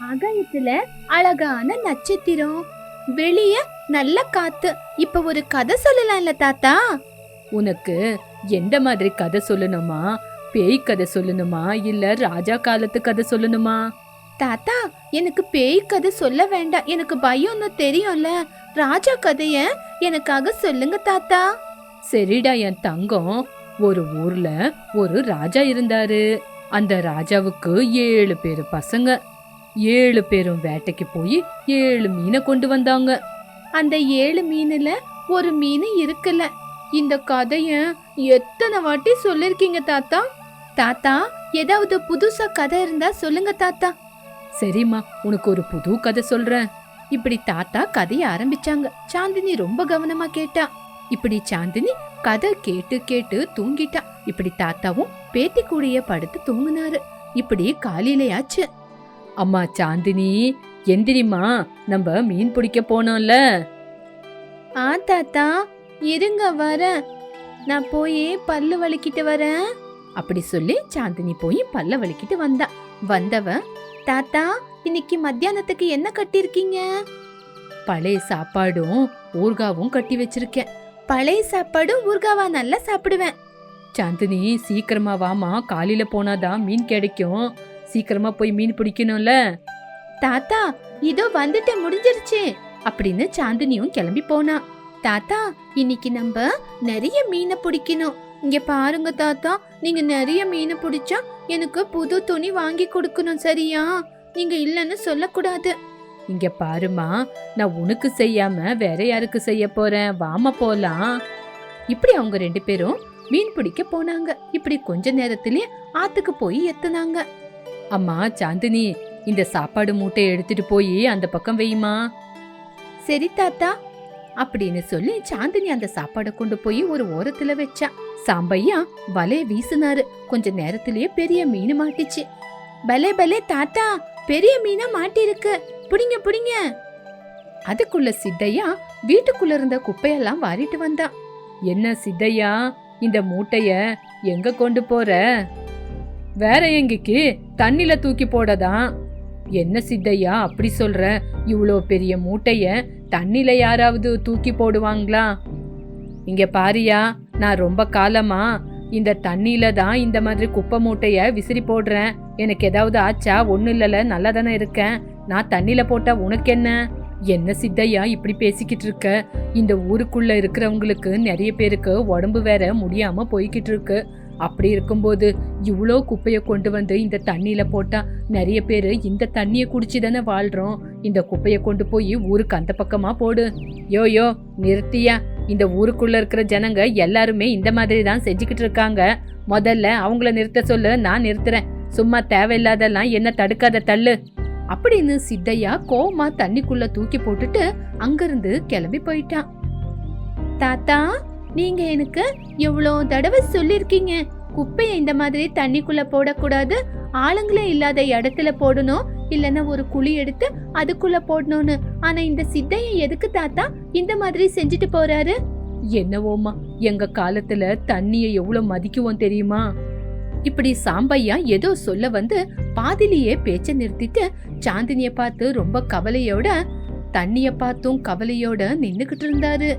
ஆகாயத்துல அழகான நட்சத்திரம். வெளிய நல்ல காத்து. இப்ப ஒரு கதை சொல்லலாம்ல தாத்தா? உனக்கு எந்த மாதிரி கதை சொல்லணுமா? பேய் கதை சொல்லணுமா? இல்ல ராஜா காலத்து கதை சொல்லணுமா? தாத்தா எனக்கு பேய் கதை சொல்ல வேண்டாம். எனக்கு பயம்னு தெரியும்ல. ராஜா கதைய எனக்காக சொல்லுங்க தாத்தா. சரிடா என் தங்கம். ஒரு ஊர்ல ஒரு ராஜா இருந்தாரு. அந்த ராஜாவுக்கு ஏழு பேரு பசங்க. ஏழு பேரும் வேட்டைக்கு போய் ஏழு மீனை கொண்டு வந்தாங்க. அந்த ஏழு மீனுல ஒரு மீன் இருக்குல்ல. இந்த கதைய எத்தனை வாட்டி சொல்லிருக்கீங்க தாத்தா? தாத்தா ஏதாவது புதுசா கதை இருந்தா சொல்லுங்க தாத்தா. சரிம்மா உனக்கு ஒரு புது கதை சொல்றேன். இப்படி தாத்தா கதைய ஆரம்பிச்சாங்க. சாந்தினி ரொம்ப கவனமா கேட்டா. இப்படி சாந்தினி கதை கேட்டு கேட்டு தூங்கிட்டா. இப்படி தாத்தாவும் பேத்தி கூடயே படுத்து தூங்கினாரு. இப்படி காலையிலயாச்சு. அம்மா சாந்தினி எந்திரிம்மா நம்ம மீன் பிடிக்க போனோம்ல. ஆ தாத்தா இருங்க வரேன். நான் போய் பல்லு வலிக்கிட்டு வரேன். அப்படி சொல்லி சாந்தினி போய் பல்ல வலிக்கிட்டு வந்தா. வந்தவ தாத்தா இன்னைக்கு மத்தியானத்துக்கு என்ன கட்டிருக்கீங்க? பழைய சாப்பாடும் ஊர்காவும் கட்டி வச்சிருக்கேன். பழைய சாப்பாடு ஊர்காவா? நல்லா சாப்பிடுவேன். சாந்தினி சீக்கிரமா வாமா காலையில போனாதான் மீன் கிடைக்கும். சீக்கிரமா போய் மீன் பிடிக்கணும்ல. தாத்தா இதோ வந்துட்டு முடிஞ்சிருச்சு. அப்படின்னு சாந்தினியும் கிளம்பி போனா. தாத்தா இன்னைக்கு நம்ம நிறைய மீனை பிடிக்கணும். இங்க பாருங்க தாத்தா நீங்க நிறைய மீனை பிடிச்சா எனக்கு புது துணி வாங்கி கொடுக்கணும் சரியா? நீங்க இல்லைன்னு சொல்லக்கூடாது. இங்க பாருமா நான் உனக்கு செய்யாம வேற யாருக்கு செய்ய போறேன்? வாமா போலாம். இப்படி அவங்க ரெண்டு பேரும் மீன் பிடிக்க போனாங்க. இப்படி கொஞ்ச நேரத்திலே ஆத்துக்கு போய் எத்துனாங்க. அம்மா சாந்தினி இந்த சாப்பாடு மூட்டை எடுத்துட்டு போய் அந்த பக்கம் வெய்யுமா சரி தாத்தா. அப்படின்னு சொல்லி சாந்தினி அந்த சாப்பாடை கொண்டு போய் ஒரு ஓரத்துல வச்சா. சாம்பையா வலைய வீசினாரு. கொஞ்ச நேரத்திலேயே பெரிய மீன் மாட்டிச்சு. பலே பலே தாத்தா பெரிய மீனா மாட்டிருக்கு புடிங்க புடிங்க. அதுக்குள்ள சித்தையா வீட்டுக்குள்ள இருந்த குப்பையெல்லாம் வாரிட்டு வந்தான் என்ன சித்தையா இந்த மூட்டைய எங்க கொண்டு போற? வேற எங்கக்கு? தண்ணில தூக்கி போடதான் என்ன சித்தையா அப்படி சொல்ற? இவ்வளோ பெரிய மூட்டைய தண்ணில யாராவது தூக்கி போடுவாங்களா? இங்க பாரியா நான் ரொம்ப காலமா இந்த தண்ணியில தான் இந்த மாதிரி குப்பை மூட்டைய விசிறி போடுறேன். எனக்கு ஏதாவது ஆச்சா? ஒன்றும் இல்லைல்ல நல்லா தானே இருக்கேன். நான் தண்ணியில போட்டா உனக்கு என்ன என்ன சித்தையா இப்படி பேசிக்கிட்டு இருக்க? இந்த ஊருக்குள்ள இருக்கிறவங்களுக்கு நிறைய பேருக்கு உடம்பு வேற முடியாம போய்கிட்டு இருக்கு. அப்படி இருக்கும்போது இவ்வளோ குப்பையை கொண்டு வந்து இந்த தண்ணியில் போட்டால் நிறைய பேர் இந்த தண்ணியை குடிச்சு தானே வாழ்கிறோம் இந்த குப்பையை கொண்டு போய் ஊருக்கு அந்த பக்கமாக போடு. யோ யோ நிறுத்தியா. இந்த ஊருக்குள்ளே இருக்கிற ஜனங்க எல்லாருமே இந்த மாதிரி தான் செஞ்சுக்கிட்டு இருக்காங்க. முதல்ல அவங்கள நிறுத்த சொல்லு நான் நிறுத்துறேன். சும்மா தேவையில்லாதெல்லாம் என்ன தடுக்காத தள்ளு. அப்படின்னு சித்தையா கோமா தண்ணிக்குள்ள தூக்கி போட்டுட்டு அங்கிருந்து கிளம்பி போயிட்டான் தாத்தா நீங்க எனக்கு எவ்வளோ தடவை சொல்லிருக்கீங்க? குப்பையை இந்த மாதிரி தண்ணிக்குள்ள போடக்கூடாது. ஆளுங்களே இல்லாத இடத்துல போடணும். இல்லைன்னா ஒரு குழி எடுத்து அதுக்குள்ள போடணும்னு. ஆனா இந்த சித்தையை எதுக்கு தாத்தா இந்த மாதிரி செஞ்சுட்டு போறாரு? என்னவோமா எங்க காலத்துல தண்ணியை எவ்வளவு மதிக்குவோம் தெரியுமா? இப்படி சாம்பையா ஏதோ சொல்ல வந்து பாதிலேயே பேச்ச நிறுத்திட்டு சாந்தினிய பார்த்து ரொம்ப கவலையோட தண்ணிய பார்த்தும் கவலையோட நின்னுகிட்டு இருந்தாரு.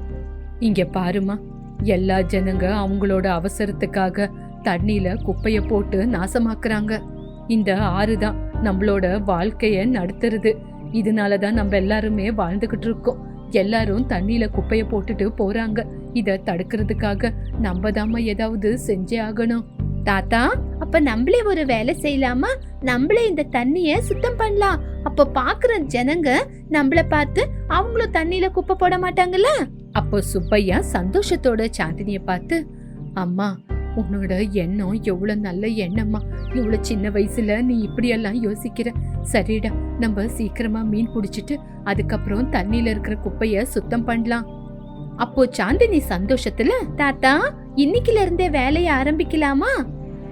இங்க பாருமா எல்லா ஜனங்க அவங்களோட அவசரத்துக்காக தண்ணியில குப்பைய போட்டு நாசமாக்குறாங்க. இந்த ஆறு தான் நம்மளோட வாழ்க்கைய நடத்துறது. இதனால தான் நம்ம எல்லாருமே வாழ்ந்துகிட்டு இருக்கோம். எல்லாரும் தண்ணியில குப்பைய போட்டுட்டு போறாங்க. இத தடுக்கிறதுக்காக நம்ம தாம்மா ஏதாவது செஞ்சே ஆகணும். தாத்தா அப்ப நம்மளே ஒரு வேலை செய்யலாமா? நம்மளே இந்த தண்ணிய சுத்தம் பண்ணலாம். அப்ப பாக்குற ஜனங்க நம்மள பார்த்து அவங்களும் தண்ணியில குப்பை போட மாட்டாங்கல்ல? அப்போ சுப்பையா சந்தோஷத்தோட சாந்தினிய பார்த்து அம்மா உன்னோட எண்ணம் எவ்வளவு நல்ல எண்ணம்மா. இவ்வளவு சின்ன வயசுல நீ இப்படியெல்லாம் யோசிக்கிற. சரிடா நம்ம சீக்கிரமா மீன் பிடிச்சிட்டு அதுக்கப்புறம் தண்ணியில இருக்கிற குப்பைய சுத்தம் பண்ணலாம். அப்போ சாந்தினி சந்தோஷத்துல தாத்தா இன்னைக்குல இருந்தே வேலைய ஆரம்பிக்கலாமா?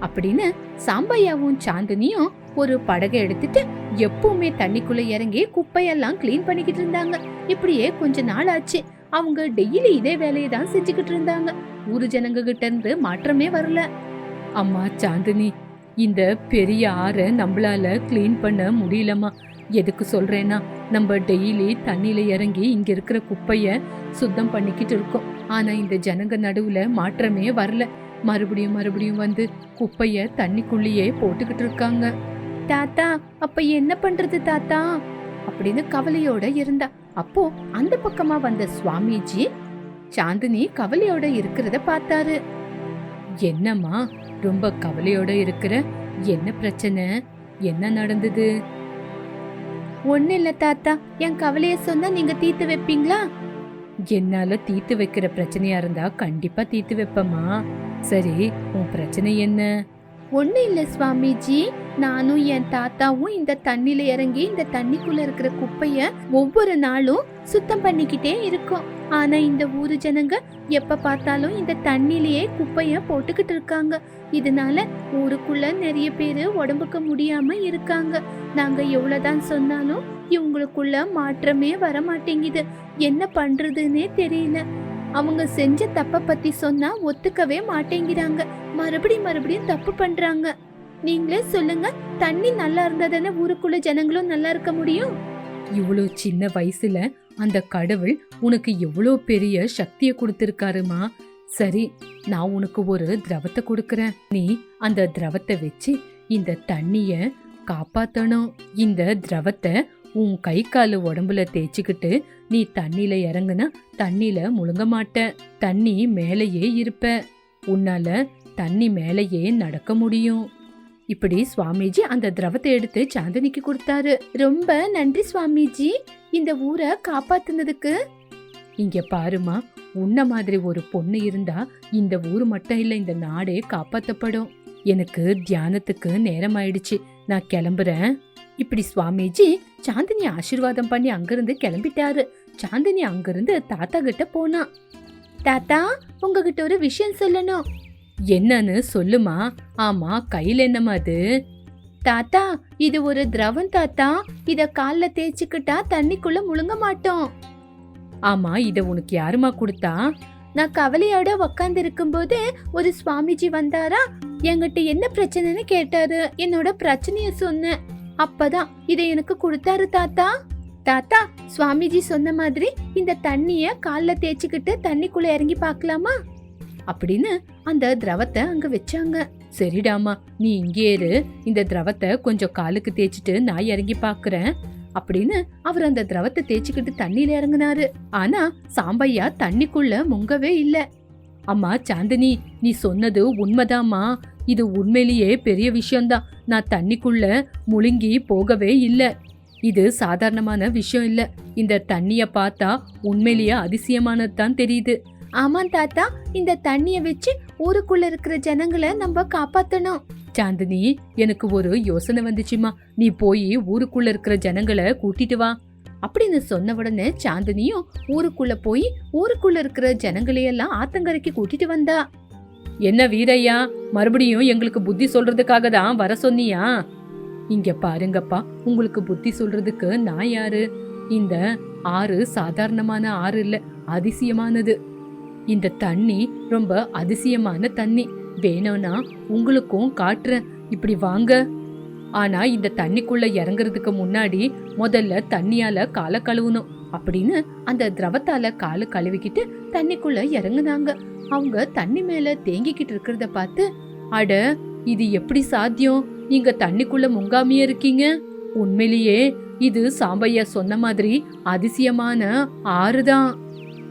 அப்படின்னு சாம்பையாவும் சாந்தினியும் ஒரு படகை எடுத்துட்டு எப்பவுமே தண்ணிக்குள்ள இறங்கி குப்பையெல்லாம் க்ளீன் பண்ணிக்கிட்டு இருந்தாங்க. இப்படியே கொஞ்ச நாள் ஆச்சு. அவங்க டெய்லி இதே வேலையை தான் செஞ்சுக்கிட்டு இருந்தாங்க. ஊரு ஜனங்க கிட்ட இருந்து மாற்றமே வரல. அம்மா சாந்தினி இந்த பெரிய ஆறை நம்மளால க்ளீன் பண்ண முடியலம்மா. எதுக்கு சொல்றேன்னா நம்ம டெய்லி தண்ணியில இறங்கி இங்க இருக்கிற குப்பைய சுத்தம் பண்ணிக்கிட்டு இருக்கோம். ஆனா இந்த ஜனங்க நடுவுல மாற்றமே வரல. மறுபடியும் மறுபடியும் வந்து குப்பைய தண்ணிக்குள்ளேயே போட்டுக்கிட்டு இருக்காங்க. தாத்தா அப்ப என்ன பண்றது தாத்தா? அப்படின்னு கவலையோட இருந்தா. அப்போ அந்த பக்கமா வந்த சுவாமிஜி சாந்தினி கவலையோட இருக்கிறத பார்த்தாரு. என்னம்மா ரொம்ப கவலையோட இருக்கிற? என்ன பிரச்சனை? என்ன நடந்தது? ஒண்ணு இல்ல தாத்தா. என் கவலைய சொன்னா நீங்க தீர்த்து வைப்பீங்களா? என்னால தீர்த்து வைக்கிற பிரச்சனையா இருந்தா கண்டிப்பா தீர்த்து வைப்பம்மா. சரி உன் பிரச்சனை என்ன? ஒண்ணு இல்ல சுவாமிஜி. நானும் என் தாத்தாவும் இந்த தண்ணில இறங்கி இந்த தண்ணிக்குள்ள இருக்கிற குப்பைய ஒவ்வொரு நாளும் சுத்தம் பண்ணிக்கிட்டே இருக்கோம். ஆனா இந்த ஊரு ஜனங்க எப்ப பார்த்தாலும் இந்த தண்ணிலேயே குப்பைய போட்டுக்கிட்டு இருக்காங்க. இதனால ஊருக்குள்ள நிறைய பேரு உடம்புக்கு முடியாம இருக்காங்க. நாங்க எவ்வளவுதான் சொன்னாலும் இவங்களுக்குள்ள மாற்றமே வர மாட்டேங்குது என்ன பண்றதுன்னே தெரியல. அவங்க செஞ்ச தப்ப பத்தி சொன்னா ஒத்துக்கவே மாட்டேங்கிறாங்க. மறுபடியும் மறுபடியும் தப்பு பண்றாங்க. நீங்களே சொல்லுங்க தண்ணி நல்லா இருந்தா தானே ஊருக்குள்ள ஜனங்களும் நல்லா இருக்க முடியும்? இவ்வளோ சின்ன வயசுல அந்த கடவுள் உனக்கு எவ்வளோ பெரிய சக்தியை கொடுத்துருக்காருமா? சரி நான் உனக்கு ஒரு திரவத்தை கொடுக்குறேன். நீ அந்த திரவத்தை வச்சு இந்த தண்ணிய காப்பாற்றணும் இந்த திரவத்தை உன் கை காலு உடம்புல தேய்ச்சிக்கிட்டு நீ தண்ணியில இறங்குனா தண்ணியில முழுங்க மாட்ட. தண்ணி மேலேயே இருப்ப. உன்னால தண்ணி மேலேயே நடக்க முடியும். இப்படி சுவாமிஜி அந்த திரவத்தை எடுத்து சாந்தினிக்கு கொடுத்தாரு. ரொம்ப நன்றி சுவாமிஜி. இந்த ஊரை காப்பாத்துனதுக்கு? இங்க பாருமா உன்ன மாதிரி ஒரு பொண்ணு இருந்தா இந்த ஊர் மட்டும் இல்ல இந்த நாடே காப்பாத்தப்படும். எனக்கு தியானத்துக்கு நேரம் ஆயிடுச்சு. நான் கிளம்புறேன். இப்படி சுவாமிஜி சாந்தினி ஆசீர்வாதம் பண்ணி அங்கிருந்து கிளம்பிட்டாரு. சாந்தினி அங்கிருந்து தாத்தா கிட்ட போனா தாத்தா உங்ககிட்ட ஒரு விஷயம் சொல்லணும். என்னன்னு சொல்லுமா? ஆமா கையில என்னம்மா அது? தாத்தா இது ஒரு திரவம் தாத்தா. இத கால்ல தேய்ச்சிக்கிட்டா தண்ணிக்குள்ள முழுங்க மாட்டோம். ஆமா இத உனக்கு யாருமா கொடுத்தா? நான் கவலையோட உக்காந்து இருக்கும்போது ஒரு சுவாமிஜி வந்தாரா? என்கிட்ட என்ன பிரச்சனைன்னு கேட்டாரு. என்னோட பிரச்சனைய சொன்னேன். அப்பதான் இதை எனக்கு கொடுத்தாரு தாத்தா. தாத்தா சுவாமிஜி சொன்ன மாதிரி இந்த தண்ணிய கால்ல தேய்ச்சிக்கிட்டு தண்ணிக்குள்ள இறங்கி பார்க்கலாமா? அப்படின்னு அந்த திரவத்தை அங்க வச்சாங்க. சரிடாமா நீ இங்கே இரு. இந்த திரவத்தை கொஞ்சம் காலுக்கு தேய்ச்சிட்டு நான் இறங்கி பாக்குறேன் அப்படின்னு அவர் அந்த திரவத்தை தேய்ச்சிக்கிட்டு தண்ணியில இறங்குனாரு. ஆனா சாம்பையா தண்ணிக்குள்ள முங்கவே இல்ல. அம்மா சாந்தினி நீ சொன்னது உண்மைதாம்மா. இது உண்மையிலேயே பெரிய விஷயம்தான். நான் தண்ணிக்குள்ள முழுங்கி போகவே இல்லை. இது சாதாரணமான விஷயம் இல்ல. இந்த தண்ணிய பார்த்தா உண்மையிலேயே அதிசயமானது தான் தெரியுது. ஆமா தாத்தா இந்த தண்ணிய வச்சு ஊருக்குள்ள இருக்கிற ஜனங்களை நம்ம காப்பாத்தணும். சாந்தினி எனக்கு ஒரு யோசனை வந்துச்சுமா. நீ போய் ஊருக்குள்ள இருக்கிற ஜனங்களை கூட்டிட்டு வா. அப்படின்னு சொன்ன உடனே சாந்தினியும் ஊருக்குள்ள போய் ஊருக்குள்ள இருக்கிற ஜனங்களையெல்லாம் ஆத்தங்கரைக்கு கூட்டிட்டு வந்தா. என்ன வீரையா மறுபடியும் எங்களுக்கு புத்தி சொல்றதுக்காக தான் வர சொன்னியா? இங்க பாருங்கப்பா உங்களுக்கு புத்தி சொல்றதுக்கு நான் யாரு? இந்த ஆறு சாதாரணமான ஆறு இல்ல அதிசயமானது. இந்த தண்ணி ரொம்ப அதிசயமான தண்ணி. வேணும்னா உங்களுக்கும் காட்டுறேன். இப்படி வாங்க. ஆனா இந்த தண்ணிக்குள்ள இறங்குறதுக்கு முன்னாடி முதல்ல தண்ணியால காலை கழுவணும். அப்படின்னு அந்த திரவத்தால காலை கழுவிக்கிட்டு தண்ணிக்குள்ள இறங்குனாங்க. அவங்க தண்ணி மேல தேங்கிக்கிட்டு இருக்கிறத பார்த்து அட இது எப்படி சாத்தியம்? நீங்க தண்ணிக்குள்ள முங்காமையே இருக்கீங்க? உண்மையிலேயே இது சாம்பையா சொன்ன மாதிரி அதிசயமான ஆறுதான்.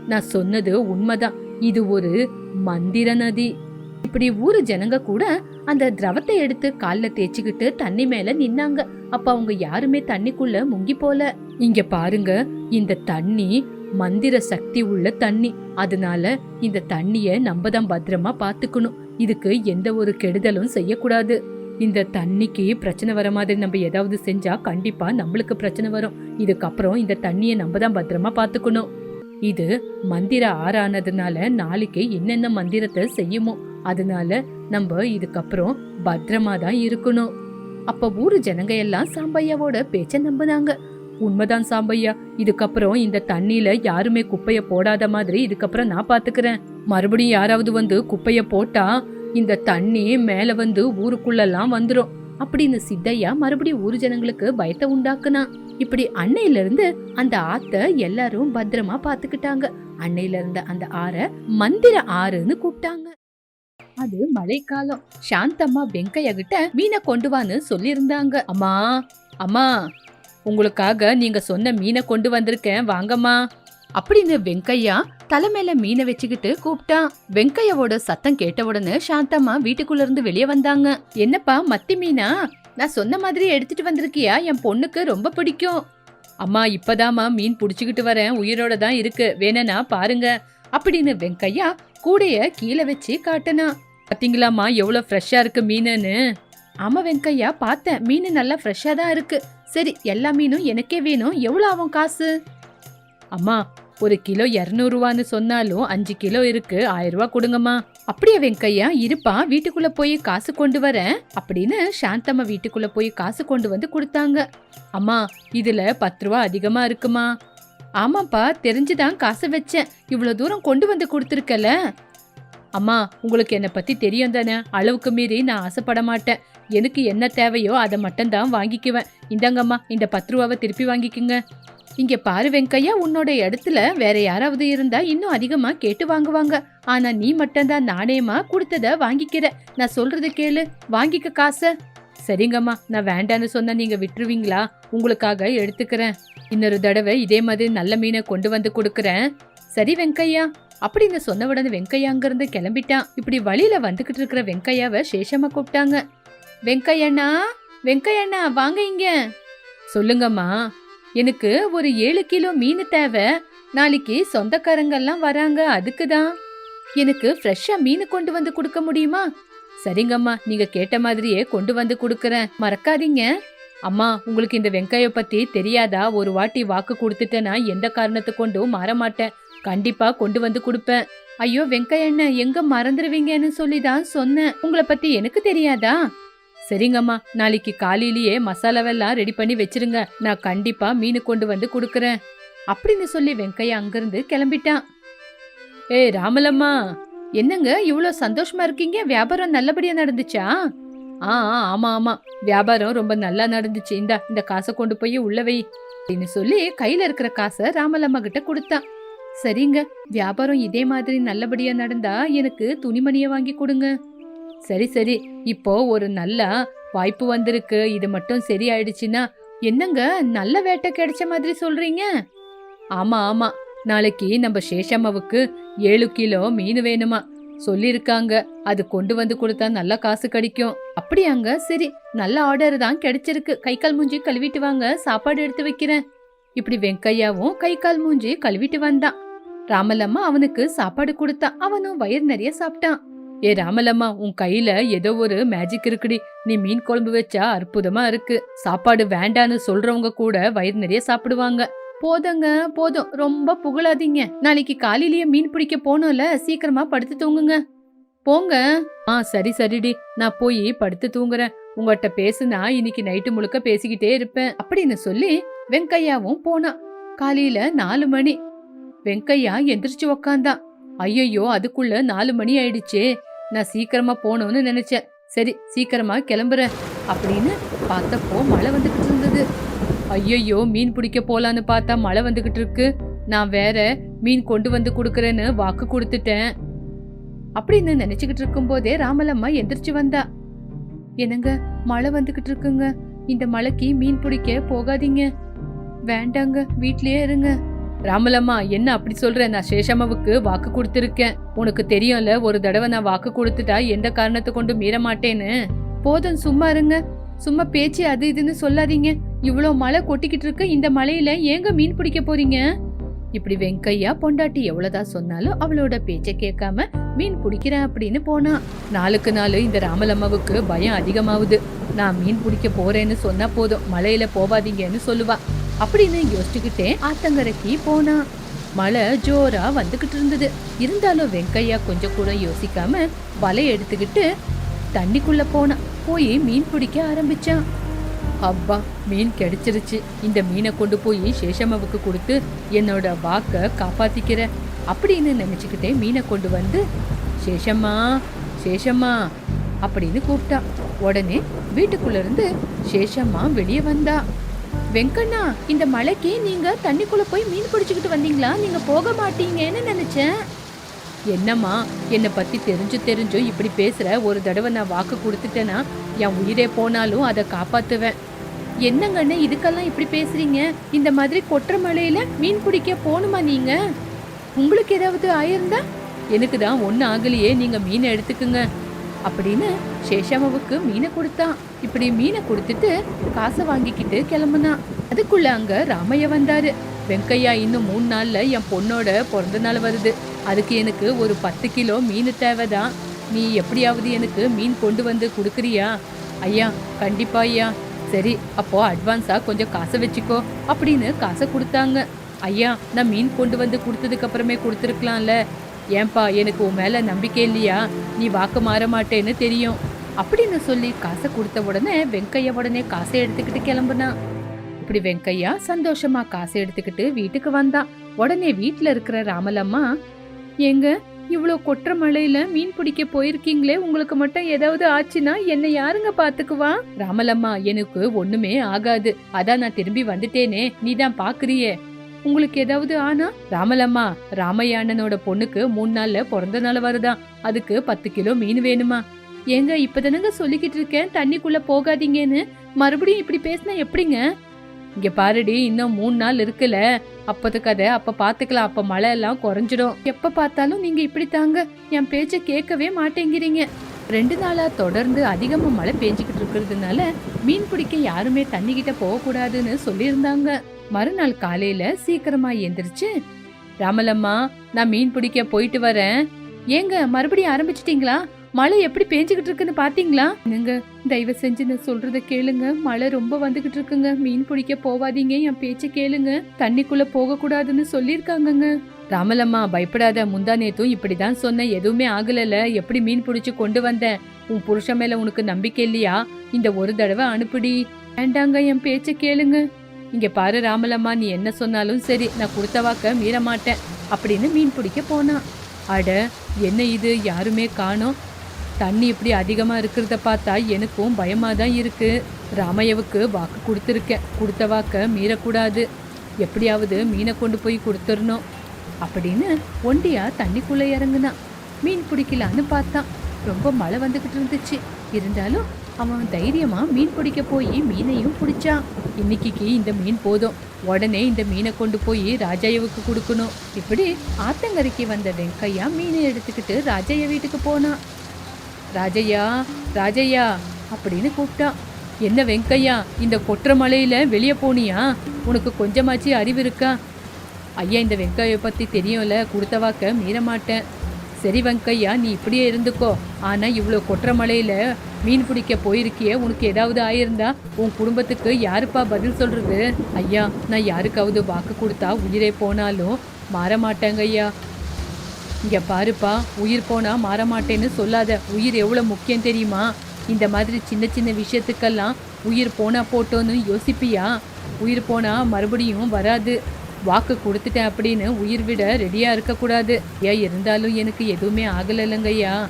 நான் சொன்னது உண்மைதான். இது ஒரு மந்திர நதி. இப்படி ஊரு ஜனங்க கூட அந்த திரவத்தை எடுத்து கால்ல தேய்ச்சிக்கிட்டு தண்ணி மேல நின்னாங்க. அப்ப அவங்க யாருமே தண்ணிக்குள்ள முங்கி போல. இங்க பாருங்க இந்த தண்ணி மந்திர சக்தி உள்ள தண்ணி. அதனால இந்த தண்ணிய நம்ம தான் பத்திரமா பாத்துக்கணும். இதுக்கு எந்த ஒரு கெடுதலும் செய்யக்கூடாது. இந்த தண்ணிக்கு பிரச்சனை வர மாதிரி நம்ம ஏதாவது செஞ்சா கண்டிப்பா நம்மளுக்கு பிரச்சனை வரும். இதுக்கப்புறம் இந்த தண்ணியை நம்ம தான் பத்திரமா பாத்துக்கணும். இது மந்திர ஆறானதுனால நாளைக்கு என்னென்ன மந்திரத்தை செய்யுமோ அதனால நம்ம இதுக்கப்புறம் பத்திரமா தான் இருக்கணும். அப்ப ஊரு ஜனங்க எல்லாம் சாம்பையாவோட பேச்ச நம்புனாங்க. உண்மைதான் சாம்பையா இதுக்கப்புறம் இந்த தண்ணியில யாருமே குப்பைய போடாத மாதிரி இதுக்கப்புறம் நான் பாத்துக்கிறேன். மறுபடியும் யாராவது வந்து குப்பைய போட்டா இந்த தண்ணி மேல வந்து ஊருக்குள்ளெல்லாம் வந்துடும் அப்படின்னு சித்தையா மறுபடியும் ஊர் ஜனங்களுக்கு பயத்தை உண்டாக்குனான் இப்படி அன்னையில இருந்து அந்த ஆத்த எல்லாரும் பத்திரமா பாத்துக்கிட்டாங்க அன்னையில இருந்த அந்த ஆற மந்திர ஆறுன்னு கூப்பிட்டாங்க. அது மழைக்காலம். சாந்தம்மா வெங்கையா கிட்ட மீனை கொண்டு வான்னு சொல்லியிருந்தாங்க. அம்மா அம்மா உங்களுக்காக நீங்க சொன்ன மீனை கொண்டு வந்திருக்கேன். வாங்கம்மா. அப்படின்னு வெங்கையா தலை மீனை வச்சுக்கிட்டு கூப்பிட்டான் வெங்கையாவோட சத்தம் கேட்ட உடனே சாந்தம்மா வீட்டுக்குள்ள இருந்து வெளியே வந்தாங்க. என்னப்பா மத்தி மீனா? நான் சொன்ன மாதிரி எடுத்துட்டு வந்திருக்கியா? என் பொண்ணுக்கு ரொம்ப பிடிக்கும். அம்மா இப்பதாம்மா மீன் புடிச்சுக்கிட்டு வரேன். உயிரோட தான் இருக்கு. வேணனா பாருங்க. அப்படின்னு வெங்கையா கூடைய கீழே வச்சு காட்டினா. பாத்தீங்களாம்மா எவ்வளவு ஃப்ரெஷ்ஷா இருக்கு மீனுன்னு? ஆமா வெங்கையா பார்த்தேன். மீன் நல்லா ஃப்ரெஷ்ஷா தான் இருக்கு. சரி எல்லா மீனும் எனக்கே வேணும். எவ்வளவு ஆகும் காசு? அம்மா ஒரு கிலோ இரநூறுவான்னு சொன்னாலும் அஞ்சு கிலோ இருக்கு ஆயிரம் ரூபா கொடுங்கம்மா. அப்படியே வெங்கையா இருப்பா வீட்டுக்குள்ள போய் காசு கொண்டு வரேன் அப்படின்னு சாந்தம்மா வீட்டுக்குள்ள போய் காசு கொண்டு வந்து கொடுத்தாங்க. அம்மா இதுல பத்து ரூபா அதிகமா இருக்குமா? ஆமாப்பா தெரிஞ்சுதான் காசு வச்சேன். இவ்வளவு தூரம் கொண்டு வந்து கொடுத்துருக்கல. அம்மா உங்களுக்கு என்னை பத்தி தெரியும் தானே? அளவுக்கு மீறி நான் ஆசைப்பட மாட்டேன். எனக்கு என்ன தேவையோ அதை மட்டும் தான் வாங்கிக்குவேன். இந்தாங்கம்மா இந்த பத்து ரூபாவை திருப்பி வாங்கிக்குங்க. இங்க பாரு வெங்கையா உன்னோட இடத்துல வேற யாராவது இருந்தா இன்னும் அதிகமா கேட்டு வாங்குவாங்க. ஆனா நீ மட்டும்தான் நாணயமா கொடுத்தத வாங்கிக்கிற. நான் சொல்றது கேளு. வாங்கிக்க காசை. சரிங்கம்மா நான் வேண்டான்னு சொன்னா நீங்க விட்டுருவீங்களா? உங்களுக்காக எடுத்துக்கிறேன். இன்னொரு தடவை இதே மாதிரி நல்ல மீனை கொண்டு வந்து கொடுக்குறேன். சரி வெங்கையா. அப்படின்னு சொன்ன உடனே வெங்கையா அங்கிருந்து கிளம்பிட்டான். இப்படி வழியில வந்துகிட்டு இருக்கிற வெங்கையாவை சேஷமா கூப்பிட்டாங்க. வெங்கையண்ணா வெங்கையண்ணா வாங்க இங்க. சொல்லுங்கம்மா எனக்கு ஒரு ஏழு கிலோ மீன் தேவை. நாளைக்கு சொந்தக்காரங்கெல்லாம் வராங்க அதுக்கு தான் எனக்கு ஃப்ரெஷ்ஷா மீன் கொண்டு வந்து கொடுக்க முடியுமா? சரிங்கம்மா நீங்க கேட்ட மாதிரியே கொண்டு வந்து கொடுக்கறேன். மறக்காதீங்க. அம்மா உங்களுக்கு இந்த வெங்காய பத்தி தெரியாதா? ஒரு வாட்டி வாக்கு கொடுத்துட்டேன்னா எந்த காரணத்தை கொண்டும் மாற மாட்டேன். கண்டிப்பா கொண்டு வந்து கொடுப்பேன். ஐயோ வெங்கையண்ண எங்க மறந்துடுவீங்கன்னு சொல்லி தான் சொன்னேன். உங்களை பத்தி எனக்கு தெரியாதா? சரிங்கம்மா நாளைக்கு காலையிலேயே மசாலாவெல்லாம் ரெடி பண்ணி வச்சிருங்க. நான் கண்டிப்பா மீன் கொண்டு வந்து கொடுக்கறேன். அப்படின்னு சொல்லி வெங்கையா அங்கிருந்து கிளம்பிட்டான். ஏய் ராமலம்மா என்னங்க இவ்வளோ சந்தோஷமா இருக்கீங்க? வியாபாரம் நல்லபடியா நடந்துச்சா? ஆ ஆமாம் ஆமா ஆமா. வியாபாரம் ரொம்ப நல்லா நடந்துச்சு. இந்தா இந்த காசை கொண்டு போய் உள்ள வை. அப்படின்னு சொல்லி கையில இருக்கிற காசை ராமலம்மா கிட்ட கொடுத்தான். சரிங்க வியாபாரம் இதே மாதிரி நல்லபடியா நடந்தா எனக்கு துணிமணியை வாங்கி கொடுங்க. சரி சரி. இப்போ ஒரு நல்ல வாய்ப்பு வந்திருக்கு. இது மட்டும் சரி ஆயிடுச்சுன்னா என்னங்க நல்ல வேட்டை கிடைச்ச மாதிரி சொல்றீங்க? ஆமா ஆமா. நாளைக்கு நம்ம சேஷம்மாவுக்கு ஏழு கிலோ மீன் வேணுமா? சொல்லிருக்காங்க அது கொண்டு வந்து கொடுத்தா நல்ல காசு கிடைக்கும். அப்படியாங்க. சரி நல்ல ஆர்டர் தான் கிடைச்சிருக்கு. கை கால் மூஞ்சி கழுவிட்டு வாங்க. சாப்பாடு எடுத்து வைக்கிறேன். இப்படி வெங்கையாவும் கை கால் மூஞ்சி கழுவிட்டு வந்தான். ராமலம்மா அவனுக்கு சாப்பாடு கொடுத்தா. அவனும் வயிறு நிறைய சாப்பிட்டான். ஏ ராமலம்மா உன் கையில ஏதோ ஒரு மேஜிக் இருக்குடி. நீ மீன் குழம்பு வச்சா அற்புதமா இருக்கு. சாப்பாடு வேண்டான்னு சொல்றவங்க கூட வயிறு நிறைய சாப்பிடுவாங்க. போதுங்க போதும். ரொம்ப புகழாதீங்க. நாளைக்கு காலையிலேயே மீன் பிடிக்க போனோம்ல சீக்கிரமா படுத்து தூங்குங்க. போங்க. ஆ சரி சரிடி. நான் போய் படுத்து தூங்குறேன். உங்கள்கிட்ட பேசுனா இன்னைக்கு நைட்டு முழுக்க பேசிக்கிட்டே இருப்பேன். அப்படின்னு சொல்லி வெங்கையாவும் போனான் காலையில நாலு மணி. வெங்கையா எந்திரிச்சு உக்காந்தான் ஐயையோ அதுக்குள்ள நாலு மணி ஆயிடுச்சே. நான் சீக்கிரமா போகணும்னு நினைச்சேன். சரி சீக்கிரமா கிளம்புறேன். அப்படின்னு பார்த்தப்போ மழை வந்துகிட்டு இருந்தது. ஐயையோ மீன் பிடிக்க போலான்னு பார்த்தா மழை வந்துகிட்டு இருக்கு. நான் வேற மீன் கொண்டு வந்து கொடுக்கறேன்னு வாக்கு கொடுத்துட்டேன். அப்படின்னு நினைச்சுக்கிட்டு இருக்கும்போதே ராமலம்மா எந்திரிச்சு வந்தா. என்னங்க மழை வந்துகிட்டு இருக்குங்க. இந்த மழைக்கு மீன் பிடிக்க போகாதீங்க. வேண்டாங்க வீட்லயே இருங்க. ராமலம்மா என்ன அப்படி சொல்ற? நான் சேஷமாவுக்கு வாக்கு கொடுத்துருக்கேன். உனக்கு தெரியும்ல ஒரு தடவை நான் வாக்கு கொடுத்துட்டா எந்த காரணத்தை கொண்டு மீற மாட்டேன்னு? போதும் சும்மா இருங்க. சும்மா பேச்சு அது இதுன்னு சொல்லாதீங்க. இவ்வளோ மழை கொட்டிக்கிட்டு இருக்கு இந்த மழையில ஏங்க மீன் பிடிக்க போறீங்க? இப்படி வெங்கையா பொண்டாட்டி எவ்வளவுதான் சொன்னாலும் அவளோட பேச்சை கேட்காம மீன் பிடிக்கிறேன் அப்படின்னு போனா. நாளுக்கு நாள் இந்த ராமலம்மாவுக்கு பயம் அதிகமாகுது நான் மீன் பிடிக்க போறேன்னு சொன்னா போதும் மழையில போவாதீங்கன்னு சொல்லுவா. அப்படின்னு யோசிச்சுக்கிட்டே ஆத்தங்கரைக்கு போனான். மழை ஜோரா வந்துகிட்டு இருந்தது. இருந்தாலும் வெங்கையா கொஞ்சம் கூட யோசிக்காம வலை எடுத்துக்கிட்டு தண்ணிக்குள்ள போனான். போய் மீன் பிடிக்க ஆரம்பிச்சான். அப்பா மீன் கிடைச்சிருச்சு. இந்த மீனை கொண்டு போய் சேஷம்மாவுக்கு கொடுத்து என்னோட வாக்க காப்பாத்திக்கிற அப்படின்னு நினைச்சுக்கிட்டே மீனை கொண்டு வந்து சேஷம்மா சேஷம்மா அப்படின்னு கூப்பிட்டான். உடனே வீட்டுக்குள்ள இருந்து சேஷம்மா வெளியே வந்தா. வெங்கண்ணா இந்த மலைக்கு நீங்க தண்ணிக்குள்ள போய் மீன் பிடிச்சுக்கிட்டு வந்தீங்களா? நீங்க போக மாட்டீங்கன்னு நினைச்சேன். என்னம்மா என்னை பத்தி தெரிஞ்சு தெரிஞ்சு இப்படி பேசுற ஒரு தடவை நான் வாக்கு கொடுத்துட்டேன்னா என் உயிரே போனாலும் அதை காப்பாத்துவேன். என்னங்கண்ணே இதுக்கெல்லாம் இப்படி பேசுறீங்க? இந்த மாதிரி கொற்ற மலையில மீன் பிடிக்க போகணுமா நீங்க? உங்களுக்கு ஏதாவது ஆயிருந்தா எனக்கு தான் ஒன்றும் ஆகலையே நீங்க மீனை எடுத்துக்குங்க. அப்படின்னு சேஷாமாவுக்கு மீனை கொடுத்தான் இப்படி மீனை கொடுத்துட்டு காசை வாங்கிக்கிட்டு கிளம்புனான் அதுக்குள்ள அங்க ராமையா வந்தாரு. வெங்கையா இன்னும் மூணு நாள்ல என் பொண்ணோட பிறந்த நாள் வருது. அதுக்கு எனக்கு ஒரு பத்து கிலோ மீன் தேவைதான் நீ எப்படியாவது எனக்கு மீன் கொண்டு வந்து கொடுக்குறியா? ஐயா கண்டிப்பா ஐயா. சரி அப்போ அட்வான்ஸா கொஞ்சம் காசை வச்சுக்கோ அப்படின்னு காசை கொடுத்தாங்க. ஐயா நான் மீன் கொண்டு வந்து கொடுத்ததுக்கு அப்புறமே கொடுத்துருக்கலாம்ல. ஏன்பா எனக்கு உன் மேல நம்பிக்கை இல்லையா? நீ வாக்கு மாற மாட்டேன்னு தெரியும். அப்படின்னு சொல்லி காசை கொடுத்த உடனே வெங்கையா உடனே காசை எடுத்துக்கிட்டு கிளம்புனான் இப்படி வெங்கையா சந்தோஷமா காசை எடுத்துக்கிட்டு வீட்டுக்கு வந்தான் உடனே வீட்டில் இருக்கிற ராமலம்மா ஏங்க இவ்வளோ கொற்ற மழையில மீன் பிடிக்க போயிருக்கீங்களே உங்களுக்கு மட்டும் ஏதாவது ஆச்சுன்னா என்னை யாருங்க பாத்துக்குவா? ராமலம்மா எனக்கு ஒண்ணுமே ஆகாது. அதான் நான் திரும்பி வந்துட்டேனே. நீ தான் பாக்குறியே. உங்களுக்கு ஏதாவது ஆனா? ராமலம்மா ராமையா அண்ணனோட பொண்ணுக்கு மூணு நாள்ல பிறந்த நாள் வருதான் அதுக்கு பத்து கிலோ மீன் வேணுமா? ஏங்க இப்பதானங்க சொல்லிக்கிட்டு இருக்கேன். தண்ணிக்குள்ள போகாதீங்கன்னு. மறுபடியும் இப்படி பேசினா எப்படிங்க? இங்க பாருடி இன்னும் மூணு நாள் இருக்குல்ல. அப்போது கதை அப்ப பாத்துக்கலாம். அப்ப மழை எல்லாம் குறைஞ்சிடும். எப்ப பார்த்தாலும் நீங்க இப்படி தாங்க. என் பேச்ச கேட்கவே மாட்டேங்கிறீங்க. ரெண்டு நாளா தொடர்ந்து அதிகமா மழை பெஞ்சுக்கிட்டு இருக்கிறதுனால மீன் பிடிக்க யாருமே தண்ணி கிட்ட போக கூடாதுன்னு சொல்லியிருந்தாங்க. மறுநாள் காலையில சீக்கிரமா எந்திரிச்சு ராமலம்மா நான் மீன் பிடிக்க போயிட்டு வரேன். ஏங்க மறுபடியும் ஆரம்பிச்சிட்டீங்களா? மழை எப்படி பேஞ்சுக்கிட்டு இருக்குன்னு பாத்தீங்களா? என்னங்க தயவு செஞ்சு நான் சொல்றத கேளுங்க. மழை ரொம்ப வந்துகிட்டு இருக்குங்க. மீன் பிடிக்க போவாதீங்க. என் பேச்ச கேளுங்க. தண்ணிக்குள்ள போக கூடாதுன்னு சொல்லிருக்காங்கங்க ராமலம்மா பயப்படாத. முந்தா நேத்தும் இப்படிதான் சொன்னேன். எதுவுமே ஆகலல. எப்படி மீன் பிடிச்சு கொண்டு வந்தேன்? உன் புருஷன் மேல உனக்கு நம்பிக்கை இல்லையா? இந்த ஒரு தடவை அனுப்புடி. வேண்டாங்க என் பேச்ச கேளுங்க. இங்க பாரு ராமலம்மா நீ என்ன சொன்னாலும் சரி. நான் கொடுத்த வாக்க மீற மாட்டேன் அப்படின்னு மீன் பிடிக்க போனான் அட என்ன இது? யாருமே காணோம். தண்ணி இப்படி அதிகமாக இருக்கிறத பார்த்தா எனக்கும் பயமாக தான் இருக்குது ராமையவுக்கு வாக்கு கொடுத்துருக்கேன். கொடுத்த வாக்கை மீறக்கூடாது. எப்படியாவது மீனை கொண்டு போய் கொடுத்துடணும். அப்படின்னு ஒண்டியா தண்ணிக்குள்ளே இறங்குனான் மீன் பிடிக்கலான்னு பார்த்தான். ரொம்ப மழை வந்துக்கிட்டு இருந்துச்சு. இருந்தாலும் அவன் தைரியமாக மீன் பிடிக்க போய் மீனையும் பிடிச்சான். இன்னைக்கு இந்த மீன் போதும். உடனே இந்த மீனை கொண்டு போய் ராஜாயவுக்கு கொடுக்கணும். இப்படி ஆத்தங்கரைக்கு வந்த வெங்கையா மீனை எடுத்துக்கிட்டு ராஜாய வீட்டுக்கு போனான். ராஜையா ராஜையா அப்படின்னு கூப்பிட்டான் என்ன வெங்கையா இந்த கொற்ற மலையில வெளியே போனியா? உனக்கு கொஞ்சமாச்சு அறிவு இருக்கா? ஐயா இந்த வெங்காயை பற்றி தெரியும்ல கொடுத்த வாக்க மீற மாட்டேன் சரி வெங்கையா நீ இப்படியே இருந்துக்கோ. ஆனால் இவ்வளோ கொற்ற மலையில் மீன் பிடிக்க போயிருக்கியே உனக்கு ஏதாவது ஆயிருந்தா உன் குடும்பத்துக்கு யாருப்பா பதில் சொல்கிறது ஐயா நான் யாருக்காவது வாக்கு கொடுத்தா உயிரே போனாலும் மாற மாட்டாங்க ஐயா இங்க பாருப்பா உயிர் போனா மாற மாட்டேன்னு சொல்லாத. உயிர் எவ்வளவு முக்கியம் தெரியுமா? இந்த மாதிரி சின்ன சின்ன விஷயத்துக்கெல்லாம் உயிர் போனா போட்டோன்னு யோசிப்பியா? உயிர் போனா மறுபடியும் வராது. வாக்கு கொடுத்துட்டேன் அப்படின்னு உயிர் விட ரெடியா இருக்கக்கூடாது. ஏன் இருந்தாலும் எனக்கு எதுவுமே ஆகலைங்கய்யா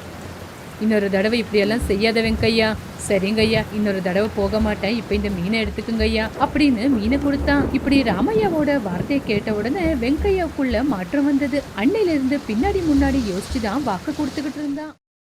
இன்னொரு தடவை இப்படியெல்லாம் செய்யாத சரிங்க சரிங்கய்யா இன்னொரு தடவை போக மாட்டேன் இப்போ இந்த மீனை எடுத்துக்குங்கய்யா அப்படின்னு மீனை கொடுத்தான். இப்படி ராமையாவோட வார்த்தையை கேட்ட உடனே வெங்கையாவுக்குள்ள மாற்றம் வந்தது. அன்னையிலிருந்து பின்னாடி முன்னாடி யோசிச்சுதான் வாக்கு கொடுத்துக்கிட்டு இருந்தான்.